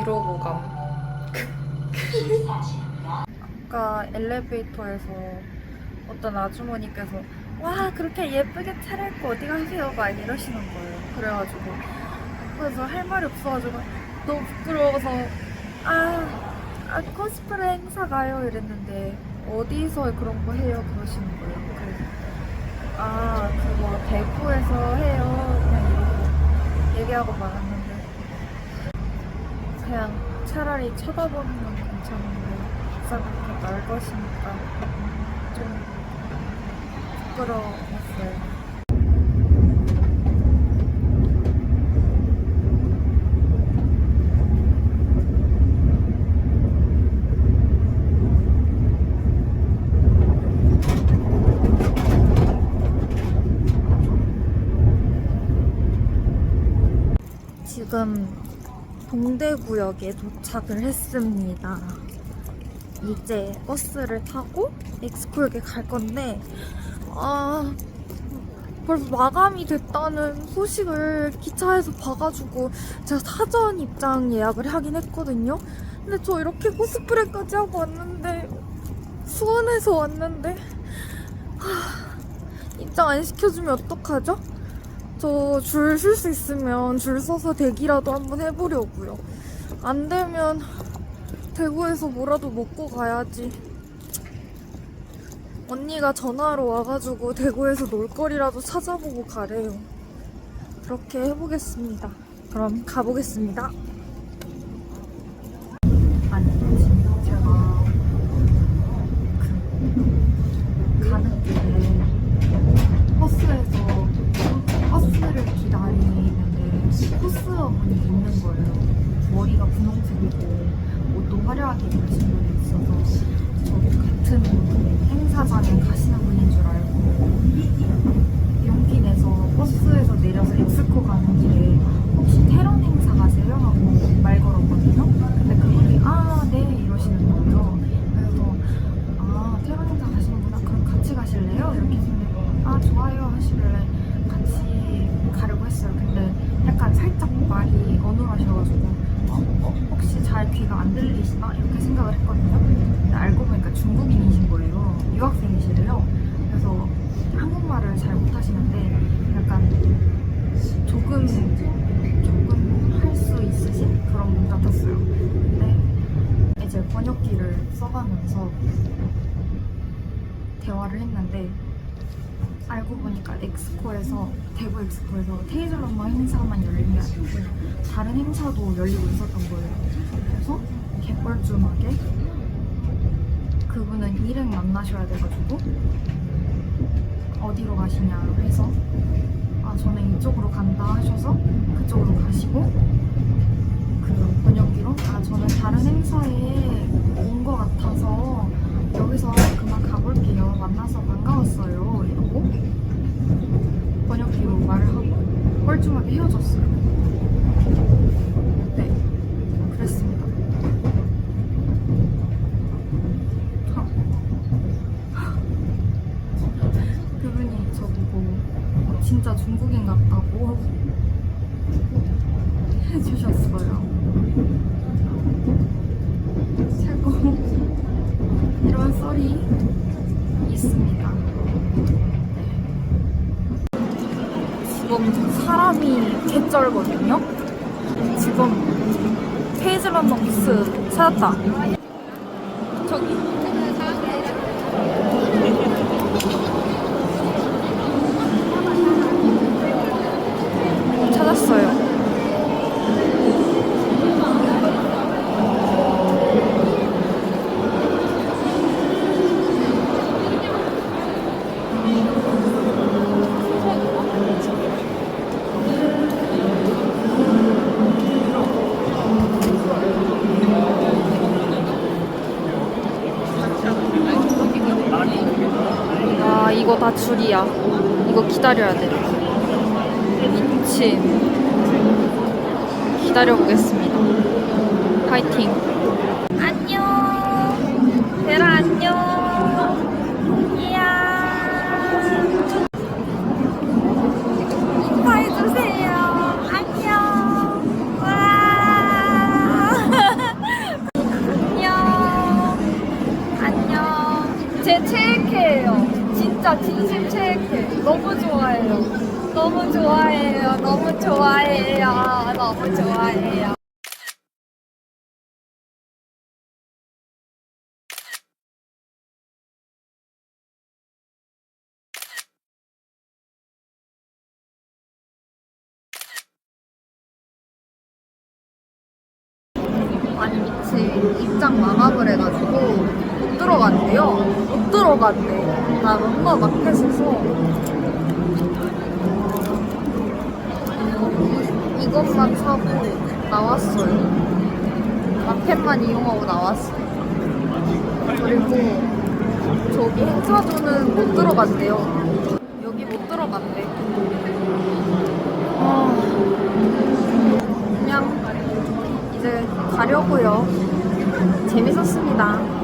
이러고 감. 아까 엘리베이터에서 어떤 아주머니께서 와 그렇게 예쁘게 차려입고 어디 가세요? 막 이러시는 거예요. 그래가지고 그래서 할 말이 없어가지고 너무 부끄러워서 아, 아 코스프레 행사 가요 이랬는데 어디서 그런 거 해요? 그러시는 거예요. 그래서 아 그거 대구에서 해요. 그냥 이러고 얘기하고 말았는데 그냥 차라리 쳐다보는 건 괜찮은데 그렇게 말 것이니까 좀 부끄러웠어요. 지금 동대구역에 도착을 했습니다. 이제 버스를 타고 엑스코역에 갈 건데, 아, 벌써 마감이 됐다는 소식을 기차에서 봐가지고 제가 사전 입장 예약을 하긴 했거든요. 근데 저 이렇게 코스프레까지 하고 왔는데, 수원에서 왔는데, 하, 입장 안 시켜주면 어떡하죠? 저줄쉴 수 있으면 줄 서서 대기라도 한번 해보려고요. 안 되면 대구에서 뭐라도 먹고 가야지. 언니가 전화로 와가지고 대구에서 놀거리라도 찾아보고 가래요. 그렇게 해보겠습니다. 그럼 가보겠습니다. 화려하게 입으신 분이 있어서 저도 같은 행사장에 가시는 분인 줄 알고 용기 내서 버스에서 내려서 엑스코 가는 길에 혹시 테런 행사 가세요? 하고 말 걸었거든요. 근데 그분이 아, 네 이러시는 거예요. 그래서 아, 테런 행사 가시는구나. 그럼 같이 가실래요? 이렇게 했는데 아, 좋아요 하시길래 같이 가려고 했어요. 근데 약간 살짝 말이 어눌하셔가지고 어, 어, 혹시 잘 귀가 안 들리시나? 이렇게 생각을 했거든요. 근데 알고 보니까 중국인이신 거예요. 유학생이시래요. 그래서 한국말을 잘 못하시는데 약간 조금 조금 할 수 있으신 그런 분 같았어요. 근데 이제 번역기를 써가면서 대화를 했는데 알고 보니까 엑스코에서 대구 엑스코에서 테이즐런머 행사만 열린 게 아니고 다른 행사도 열리고 있었던 거예요. 그래서 개뻘쭘하게 그분은 일행 만나셔야 돼가지고 어디로 가시냐 해서 아 저는 이쪽으로 간다 하셔서 그쪽으로 가시고 그 번역기로 아 저는 다른 행사에 온 것 같아서 여기서 그만 가볼게요 만나서 반가웠어요 이러고 번역기로 말을 하고 뻘쭘하게 헤어졌어요. 네 그랬습니다. 그분이 저보고 어, 진짜 중국인 같다고 해주셨어요. 최고. 이런 썰이 있습니다. 네. 지금 사람이 개쩔거든요. 지금 페이즐런더 부스 찾았다. 저기. 찾았어요. 아 이거 다 줄이야. 이거 기다려야 돼. 미친. 기다려보겠습니다. 파이팅. 좋아해요. 너무 좋아해요. 너무 좋아해요. 아니 미치 입장 마감을 해가지고 못 들어간대요. 못 들어간대. 나 런너 마켓에서 이- 이것만 사고 나왔어요. 마켓만 이용하고 나왔어요. 그리고 저기 행사조는 못 들어간대요. 여기 못 들어간대. 아, 그냥 이제 가려고요. 재밌었습니다.